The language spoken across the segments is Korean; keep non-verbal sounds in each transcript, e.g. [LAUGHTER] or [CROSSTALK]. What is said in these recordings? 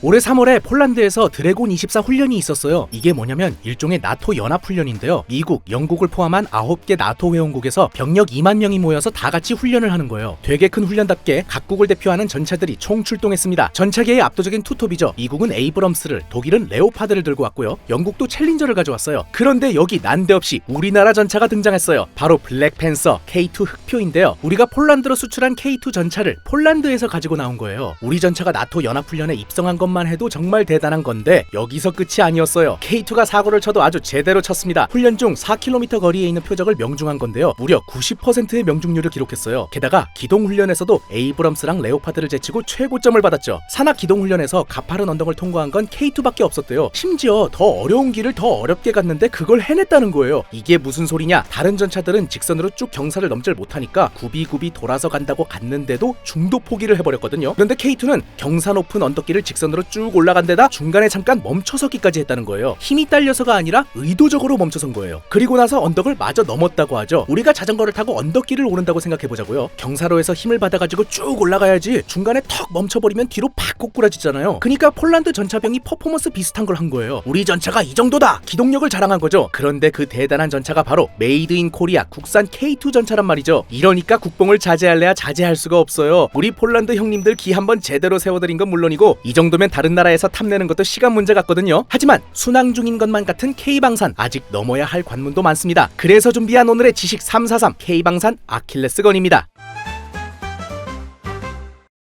올해 3월에 폴란드에서 드래곤 24 훈련이 있었어요. 이게 뭐냐면 일종의 나토 연합 훈련인데요. 미국, 영국을 포함한 9개 나토 회원국에서 병력 2만 명이 모여서 다 같이 훈련을 하는 거예요. 되게 큰 훈련답게 각국을 대표하는 전차들이 총 출동했습니다. 전차계의 압도적인 투톱이죠. 미국은 에이브럼스를, 독일은 레오파드를 들고 왔고요. 영국도 챌린저를 가져왔어요. 그런데 여기 난데없이 우리나라 전차가 등장했어요. 바로 블랙팬서 K2 흑표인데요. 우리가 폴란드로 수출한 K2 전차를 폴란드에서 가지고 나온 거예요. 우리 전차가 나토 연합 훈련에 입성한 것만 해도 정말 대단한 건데 여기서 끝이 아니었어요. K2가 사고를 쳐도 아주 제대로 쳤습니다. 훈련 중 4km 거리에 있는 표적을 명중한 건데요. 무려 90%의 명중률을 기록했어요. 게다가 기동 훈련에서도 에이브럼스랑 레오파드를 제치고 최고점을 받았죠. 산악 기동 훈련에서 가파른 언덕을 통과한 건 K2밖에 없었대요. 심지어 더 어려운 길을 더 어렵게 갔는데 그걸 해냈다는 거예요. 이게 무슨 소리냐? 다른 전차들은 직선으로 쭉 경사를 넘질 못하니까 굽이굽이 돌아서 간다고 갔는데도 중도 포기를 해버렸거든요. 그런데 K2는 경사 높은 언덕길을 직선으로 쭉 올라간 데다 중간에 잠깐 멈춰서기까지 했다는 거예요. 힘이 딸려서가 아니라 의도적으로 멈춰선 거예요. 그리고 나서 언덕을 마저 넘었다고 하죠. 우리가 자전거를 타고 언덕길을 오른다고 생각해보자고요. 경사로에서 힘을 받아가지고 쭉 올라가야지 중간에 턱 멈춰버리면 뒤로 팍 꼬꾸라지잖아요. 그러니까 폴란드 전차병이 퍼포먼스 비슷한 걸 한 거예요. 우리 전차가 이 정도다! 기동력을 자랑한 거죠. 그런데 그 대단한 전차가 바로 메이드 인 코리아 국산 K2 전차란 말이죠. 이러니까 국뽕을 자제할래야 자제할 수가 없어요. 우리 폴란드 형님들 기 한번 제대로 세워드린 건 물론이고 이 정도면 다른 나라에서 탐내는 것도 시간 문제 같거든요. 하지만 순항 중인 것만 같은 K방산 아직 넘어야 할 관문도 많습니다. 그래서 준비한 오늘의 지식 343 K방산 아킬레스건입니다.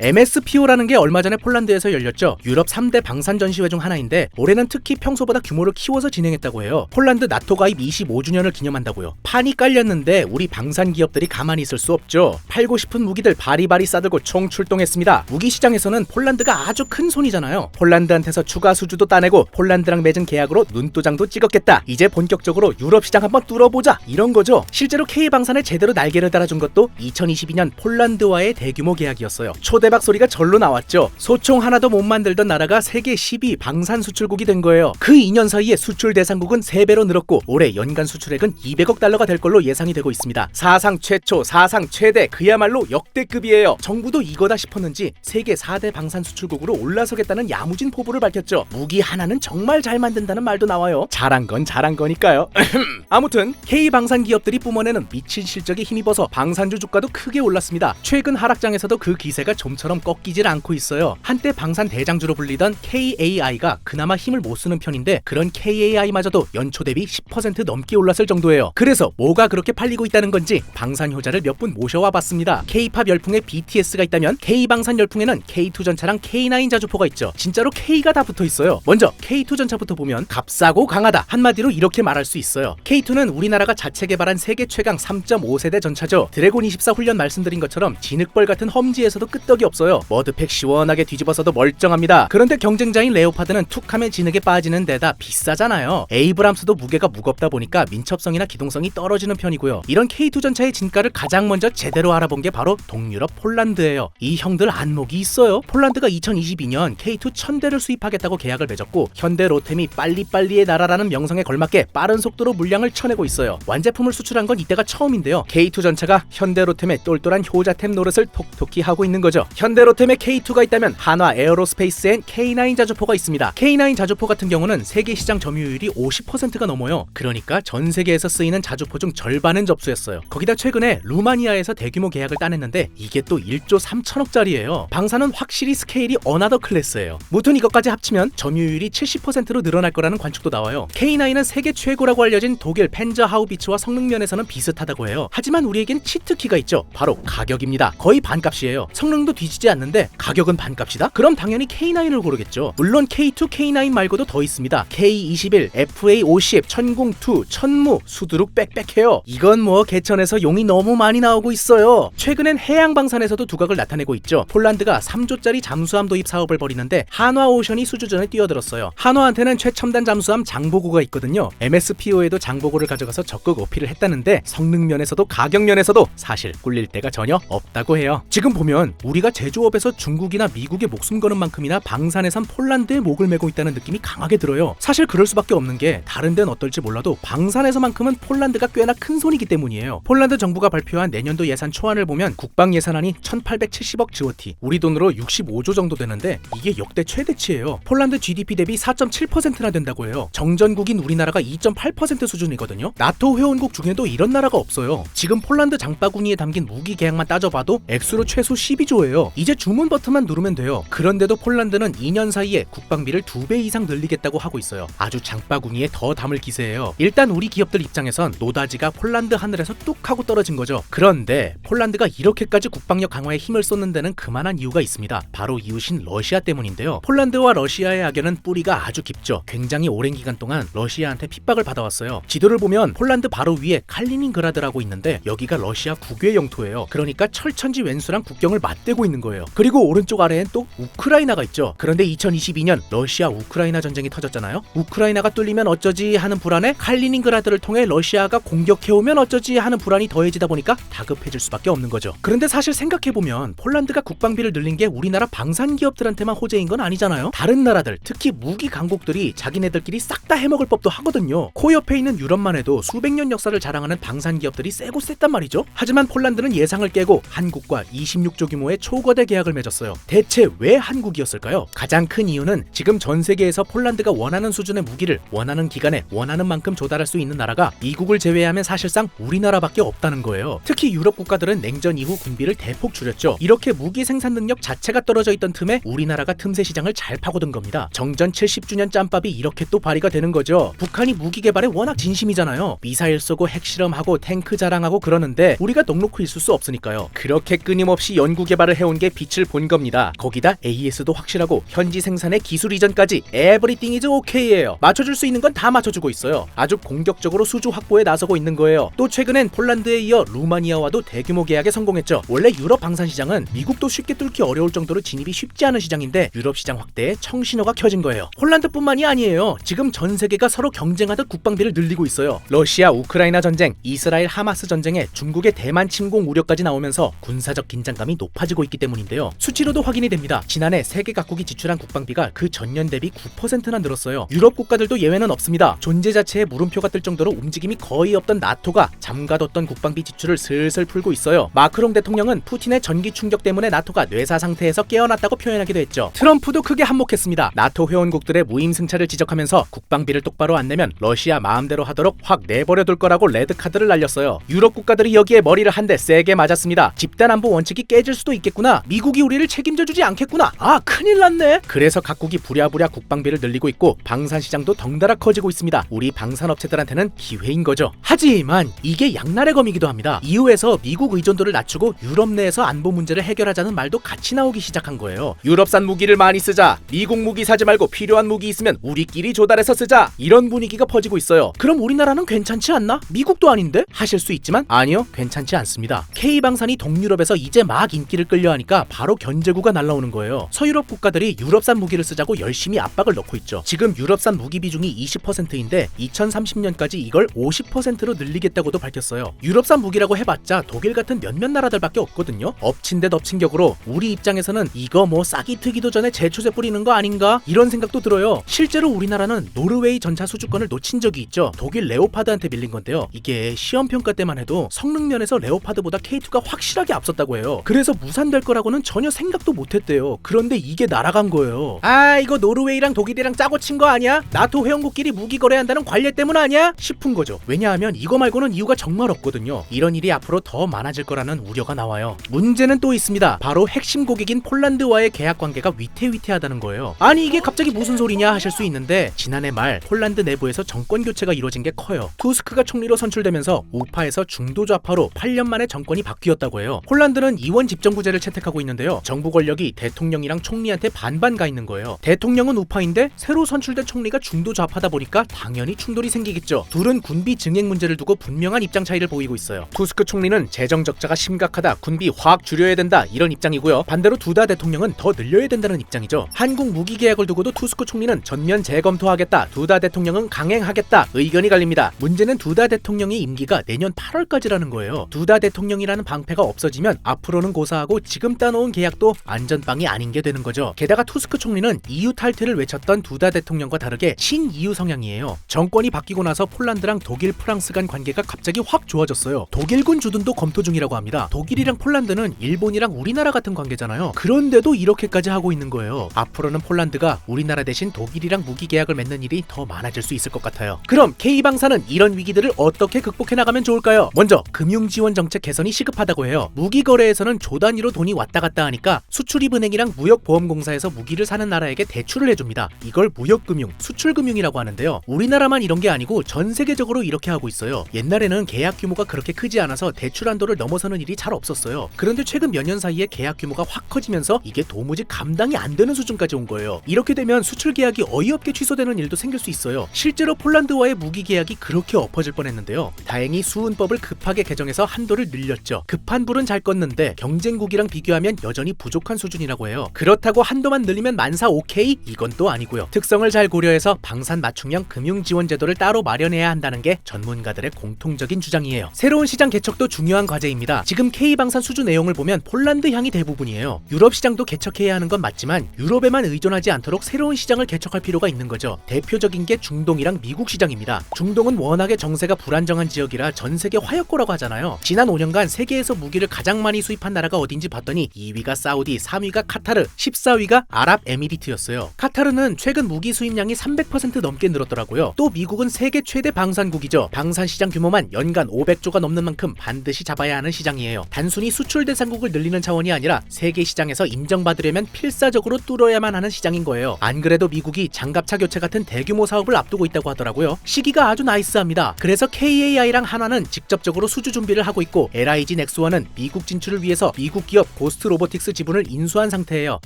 MSPO라는 게 얼마 전에 폴란드에서 열렸죠. 유럽 3대 방산 전시회 중 하나인데 올해는 특히 평소보다 규모를 키워서 진행했다고 해요. 폴란드 나토 가입 25주년을 기념한다고요. 판이 깔렸는데 우리 방산 기업들이 가만히 있을 수 없죠. 팔고 싶은 무기들 바리바리 싸들고 총 출동했습니다. 무기 시장에서는 폴란드가 아주 큰 손이잖아요. 폴란드한테서 추가 수주도 따내고 폴란드랑 맺은 계약으로 눈도장도 찍었겠다. 이제 본격적으로 유럽 시장 한번 뚫어보자. 이런 거죠. 실제로 K 방산에 제대로 날개를 달아준 것도 2022년 폴란드와의 대규모 계약이었어요. 초대 박 소리가 절로 나왔죠. 소총 하나도 못 만들던 나라가 세계 10위 방산 수출국이 된 거예요. 그 2년 사이에 수출 대상국은 3배로 늘었고 올해 연간 수출액은 200억 달러가 될 걸로 예상이 되고 있습니다. 사상 최초, 사상 최대, 그야말로 역대급이에요. 정부도 이거다 싶었는지 세계 4대 방산 수출국으로 올라서겠다는 야무진 포부를 밝혔죠. 무기 하나는 정말 잘 만든다는 말도 나와요. 잘한 건 잘한 거니까요. [CLEARS THROAT] 아무튼 K 방산 기업들이 뿜어내는 미친 실적에 힘입어서 방산주 주가도 크게 올랐습니다. 최근 하락장에서도 그 기세가 좀 처럼 꺾이질 않고 있어요. 한때 방산 대장주로 불리던 KAI가 그나마 힘을 못 쓰는 편인데 그런 KAI마저도 연초 대비 10% 넘게 올랐을 정도예요. 그래서 뭐가 그렇게 팔리고 있다는 건지 방산 효자를 몇 분 모셔와 봤습니다. K-팝 열풍에 BTS가 있다면 K 방산 열풍에는 K2 전차랑 K9 자주포가 있죠. 진짜로 K가 다 붙어 있어요. 먼저 K2 전차부터 보면 값싸고 강하다. 한마디로 이렇게 말할 수 있어요. K2는 우리나라가 자체 개발한 세계 최강 3.5세대 전차죠. 드래곤 24 훈련 말씀드린 것처럼 진흙벌 같은 험지에서도 끄떡이 없어요. 머드팩 시원하게 뒤집어서도 멀쩡합니다. 그런데 경쟁자인 레오파드는 툭하면 진흙에 빠지는 데다 비싸잖아요. 에이브람스도 무게가 무겁다 보니까 민첩성이나 기동성이 떨어지는 편이고요. 이런 K2 전차의 진가를 가장 먼저 제대로 알아본 게 바로 동유럽 폴란드예요. 이 형들 안목이 있어요. 폴란드가 2022년 K2 1000대를 수입하겠다고 계약을 맺었고 현대 로템이 빨리빨리의 나라라는 명성에 걸맞게 빠른 속도로 물량을 쳐내고 있어요. 완제품을 수출한 건 이때가 처음인데요. K2 전차가 현대 로템의 똘똘한 효자템 노릇을 톡톡히 하고 있는 거죠. 현대 로템에 K2가 있다면 한화 에어로스페이스엔 K9 자주포가 있습니다. K9 자주포 같은 경우는 세계 시장 점유율이 50%가 넘어요. 그러니까 전 세계에서 쓰이는 자주포 중 절반은 접수했어요. 거기다 최근에 루마니아에서 대규모 계약을 따냈는데 이게 또 1조 3천억짜리예요. 방사는 확실히 스케일이 어나더 클래스예요. 무튼 이것까지 합치면 점유율이 70%로 늘어날 거라는 관측도 나와요. K9은 세계 최고라고 알려진 독일 펜저 하우비츠와 성능 면에서는 비슷하다고 해요. 하지만 우리에겐 치트키가 있죠. 바로 가격입니다. 거의 반값이에요. 성능도 뒤 지지 않는데 가격은 반값이다? 그럼 당연히 K9을 고르겠죠. 물론 K2, K9 말고도 더 있습니다. K21, FA50, 천공2, 천무, 수두룩 빽빽해요. 이건 뭐 개천에서 용이 너무 많이 나오고 있어요. 최근엔 해양방산에서도 두각을 나타내고 있죠. 폴란드가 3조짜리 잠수함 도입 사업을 벌이는데 한화오션이 수주전에 뛰어들었어요. 한화한테는 최첨단 잠수함 장보고가 있거든요. MSPO에도 장보고를 가져가서 적극 어필을 했다는데 성능 면에서도 가격 면에서도 사실 꿀릴 데가 전혀 없다고 해요. 지금 보면 우리가 제조업에서 중국이나 미국의 목숨 거는 만큼이나 방산에선 폴란드의 목을 메고 있다는 느낌이 강하게 들어요. 사실 그럴 수밖에 없는 게 다른 데는 어떨지 몰라도 방산에서만큼은 폴란드가 꽤나 큰 손이기 때문이에요. 폴란드 정부가 발표한 내년도 예산 초안을 보면 국방 예산안이 1,870억 GOT, 우리 돈으로 65조 정도 되는데 이게 역대 최대치예요. 폴란드 GDP 대비 4.7%나 된다고 해요. 정전국인 우리나라가 2.8% 수준이거든요. 나토 회원국 중에도 이런 나라가 없어요. 지금 폴란드 장바구니에 담긴 무기 계약만 따져봐도 액수로 최소 12조예요. 이제 주문 버튼만 누르면 돼요. 그런데도 폴란드는 2년 사이에 국방비를 2배 이상 늘리겠다고 하고 있어요. 아주 장바구니에 더 담을 기세예요. 일단 우리 기업들 입장에선 노다지가 폴란드 하늘에서 뚝 하고 떨어진 거죠. 그런데 폴란드가 이렇게까지 국방력 강화에 힘을 쏟는 데는 그만한 이유가 있습니다. 바로 이웃인 러시아 때문인데요. 폴란드와 러시아의 악연은 뿌리가 아주 깊죠. 굉장히 오랜 기간 동안 러시아한테 핍박을 받아왔어요. 지도를 보면 폴란드 바로 위에 칼리닝그라드라고 있는데 여기가 러시아 국외 영토예요. 그러니까 철천지 왼수랑 국경을 맞대고 있는 거예요. 그리고 오른쪽 아래엔 또 우크라이나가 있죠. 그런데 2022년 러시아 우크라이나 전쟁이 터졌잖아요. 우크라이나가 뚫리면 어쩌지 하는 불안에 칼리닝그라드를 통해 러시아가 공격해오면 어쩌지 하는 불안이 더해지다 보니까 다급해질 수밖에 없는 거죠. 그런데 사실 생각해보면 폴란드가 국방비를 늘린 게 우리나라 방산 기업들한테만 호재인 건 아니잖아요. 다른 나라들, 특히 무기 강국들이 자기네들끼리 싹 다 해먹을 법도 하거든요. 코 옆에 있는 유럽만 해도 수백 년 역사를 자랑하는 방산 기업들이 세고 셌단 말이죠. 하지만 폴란드는 예상을 깨고 한국과 26조 규모의 초 거대 계약을 맺었어요. 대체 왜 한국이었을까요? 가장 큰 이유는 지금 전 세계에서 폴란드가 원하는 수준의 무기를 원하는 기간에 원하는 만큼 조달할 수 있는 나라가 미국을 제외하면 사실상 우리나라밖에 없다는 거예요. 특히 유럽 국가들은 냉전 이후 군비를 대폭 줄였죠. 이렇게 무기 생산 능력 자체가 떨어져 있던 틈에 우리나라가 틈새 시장을 잘 파고든 겁니다. 정전 70주년 짬밥이 이렇게 또 발휘가 되는 거죠. 북한이 무기 개발에 워낙 진심이잖아요. 미사일 쏘고 핵실험하고 탱크 자랑하고 그러는데 우리가 넉놓고 있을 수 없으니까요. 그렇게 끊임없이 연구 개발을 해온 게 빛을 본 겁니다. 거기다 AS도 확실하고 현지 생산의 기술 이전까지 에브리띵 이즈 오케이예요. 맞춰줄 수 있는 건 다 맞춰주고 있어요. 아주 공격적으로 수주 확보에 나서고 있는 거예요. 또 최근엔 폴란드에 이어 루마니아와도 대규모 계약에 성공했죠. 원래 유럽 방산 시장은 미국도 쉽게 뚫기 어려울 정도로 진입이 쉽지 않은 시장인데 유럽 시장 확대에 청신호가 켜진 거예요. 폴란드뿐만이 아니에요. 지금 전 세계가 서로 경쟁하듯 국방비를 늘리고 있어요. 러시아 우크라이나 전쟁, 이스라엘 하마스 전쟁에 중국의 대만 침공 우려까지 나오면서 군사적 긴장감이 높아지고 있기 때문인데요. 수치로도 확인이 됩니다. 지난해 세계 각국이 지출한 국방비가 그 전년 대비 9%나 늘었어요. 유럽 국가들도 예외는 없습니다. 존재 자체에 물음표가 뜰 정도로 움직임이 거의 없던 나토가 잠가뒀던 국방비 지출을 슬슬 풀고 있어요. 마크롱 대통령은 푸틴의 전기 충격 때문에 나토가 뇌사 상태에서 깨어났다고 표현하기도 했죠. 트럼프도 크게 한몫했습니다. 나토 회원국들의 무임승차를 지적하면서 국방비를 똑바로 안 내면 러시아 마음대로 하도록 확 내버려둘 거라고 레드카드를 날렸어요. 유럽 국가들이 여기에 머리를 한 대 세게 맞았습니다. 집단 안보 원칙이 깨질 수도 있겠구나. 미국이 우리를 책임져 주지 않겠구나. 아 큰일 났네. 그래서 각국이 부랴부랴 국방비를 늘리고 있고 방산 시장도 덩달아 커지고 있습니다. 우리 방산 업체들한테는 기회인 거죠. 하지만 이게 양날의 검이기도 합니다. 이후에서 미국 의존도를 낮추고 유럽 내에서 안보 문제를 해결하자는 말도 같이 나오기 시작한 거예요. 유럽산 무기를 많이 쓰자. 미국 무기 사지 말고 필요한 무기 있으면 우리끼리 조달해서 쓰자. 이런 분위기가 퍼지고 있어요. 그럼 우리나라는 괜찮지 않나? 미국도 아닌데? 하실 수 있지만 아니요. 괜찮지 않습니다. K방산이 동유럽에서 이제 막 인기를 끌려 하니까 바로 견제구가 날라오는 거예요. 서유럽 국가들이 유럽산 무기를 쓰자고 열심히 압박을 넣고 있죠. 지금 유럽산 무기 비중이 20%인데 2030년까지 이걸 50%로 늘리겠다고도 밝혔어요. 유럽산 무기라고 해봤자 독일 같은 몇몇 나라들밖에 없거든요. 엎친 데 덮친 격으로 우리 입장에서는 이거 뭐 싹이 트기도 전에 제초제 뿌리는 거 아닌가 이런 생각도 들어요. 실제로 우리나라는 노르웨이 전차 수주권을 놓친 적이 있죠. 독일 레오파드한테 밀린 건데요. 이게 시험 평가 때만 해도 성능 면에서 레오파드보다 K2가 확실하게 앞섰다고 해요. 그래서 무산될 거라고는 전혀 생각도 못했대요. 그런데 이게 날아간 거예요. 아 이거 노르웨이랑 독일이랑 짜고 친 거 아니야? 나토 회원국끼리 무기 거래한다는 관례 때문 아니야? 싶은 거죠. 왜냐하면 이거 말고는 이유가 정말 없거든요. 이런 일이 앞으로 더 많아질 거라는 우려가 나와요. 문제는 또 있습니다. 바로 핵심 고객인 폴란드와의 계약 관계가 위태위태하다는 거예요. 아니 이게 갑자기 무슨 소리냐 하실 수 있는데 지난해 말 폴란드 내부에서 정권 교체가 이루어진 게 커요. 투스크가 총리로 선출되면서 우파에서 중도 좌파로 8년 만에 정권이 바뀌었다고 해요. 폴란드는 이원 집정구제를 채택 하고 있는데요. 정부 권력이 대통령이랑 총리한테 반반 가 있는 거예요. 대통령은 우파인데 새로 선출된 총리가 중도 좌파다 보니까 당연히 충돌이 생기겠죠. 둘은 군비 증액 문제를 두고 분명한 입장 차이를 보이고 있어요. 투스크 총리는 재정 적자가 심각하다, 군비 확 줄여야 된다 이런 입장이고요. 반대로 두다 대통령은 더 늘려야 된다는 입장이죠. 한국 무기 계약을 두고도 투스크 총리는 전면 재검토하겠다, 두다 대통령은 강행하겠다 의견이 갈립니다. 문제는 두다 대통령의 임기가 내년 8월까지라는 거예요. 두다 대통령이라는 방패가 없어지면 앞으로는 고사하고 지금 지금 따놓은 계약도 안전빵이 아닌 게 되는 거죠. 게다가 투스크 총리는 EU 탈퇴를 외쳤던 두다 대통령과 다르게 신 EU 성향이에요. 정권이 바뀌고 나서 폴란드랑 독일, 프랑스 간 관계가 갑자기 확 좋아졌어요. 독일군 주둔도 검토 중이라고 합니다. 독일이랑 폴란드는 일본이랑 우리나라 같은 관계잖아요. 그런데도 이렇게까지 하고 있는 거예요. 앞으로는 폴란드가 우리나라 대신 독일이랑 무기 계약을 맺는 일이 더 많아질 수 있을 것 같아요. 그럼 K방사는 이런 위기들을 어떻게 극복해 나가면 좋을까요? 먼저 금융 지원 정책 개선이 시급하다고 해요. 무기 거래에서는 조 단위로 돈이 왔다 갔다 하니까 수출입은행이랑 무역보험공사에서 무기를 사는 나라에게 대출을 해줍니다. 이걸 무역금융, 수출금융이라고 하는데요. 우리나라만 이런 게 아니고 전 세계적으로 이렇게 하고 있어요. 옛날에는 계약 규모가 그렇게 크지 않아서 대출 한도를 넘어서는 일이 잘 없었어요. 그런데 최근 몇 년 사이에 계약 규모가 확 커지면서 이게 도무지 감당이 안 되는 수준까지 온 거예요. 이렇게 되면 수출 계약이 어이없게 취소되는 일도 생길 수 있어요. 실제로 폴란드와의 무기 계약이 그렇게 엎어질 뻔했는데요. 다행히 수은법을 급하게 개정해서 한도를 늘렸죠. 급한 불은 잘 껐는데 경쟁국이랑 비교하면 여전히 부족한 수준이라고 해요. 그렇다고 한도만 늘리면 만사 오케이? 이건 또 아니고요. 특성을 잘 고려해서 방산 맞춤형 금융 지원 제도를 따로 마련해야 한다는 게 전문가들의 공통적인 주장이에요. 새로운 시장 개척도 중요한 과제입니다. 지금 K 방산 수주 내용을 보면 폴란드 향이 대부분이에요. 유럽 시장도 개척해야 하는 건 맞지만 유럽에만 의존하지 않도록 새로운 시장을 개척할 필요가 있는 거죠. 대표적인 게 중동이랑 미국 시장입니다. 중동은 워낙에 정세가 불안정한 지역이라 전 세계 화약고라고 하잖아요. 지난 5년간 세계에서 무기를 가장 많이 수입한 나라가 어딘지 봤더니 2위가 사우디, 3위가 카타르, 14위가 아랍에미리트였어요. 카타르는 최근 무기 수입량이 300% 넘게 늘었더라고요. 또 미국은 세계 최대 방산국이죠. 방산 시장 규모만 연간 500조가 넘는 만큼 반드시 잡아야 하는 시장이에요. 단순히 수출 대상국을 늘리는 차원이 아니라 세계 시장에서 인정받으려면 필사적으로 뚫어야만 하는 시장인 거예요. 안 그래도 미국이 장갑차 교체 같은 대규모 사업을 앞두고 있다고 하더라고요. 시기가 아주 나이스합니다. 그래서 KAI랑 한화는 직접적으로 수주 준비를 하고 있고 LIG 넥스원은 미국 진출을 위해서 미국 기업 고스트 로보틱스 지분을 인수한 상태예요.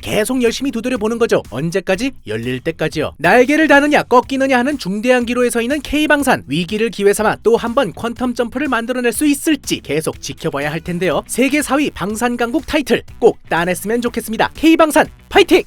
계속 열심히 두드려 보는 거죠. 언제까지? 열릴 때까지요. 날개를 다느냐 꺾이느냐 하는 중대한 기로에 서 있는 K방산 위기를 기회 삼아 또 한 번 퀀텀 점프를 만들어낼 수 있을지 계속 지켜봐야 할 텐데요. 세계 4위 방산 강국 타이틀 꼭 따냈으면 좋겠습니다. K방산 파이팅!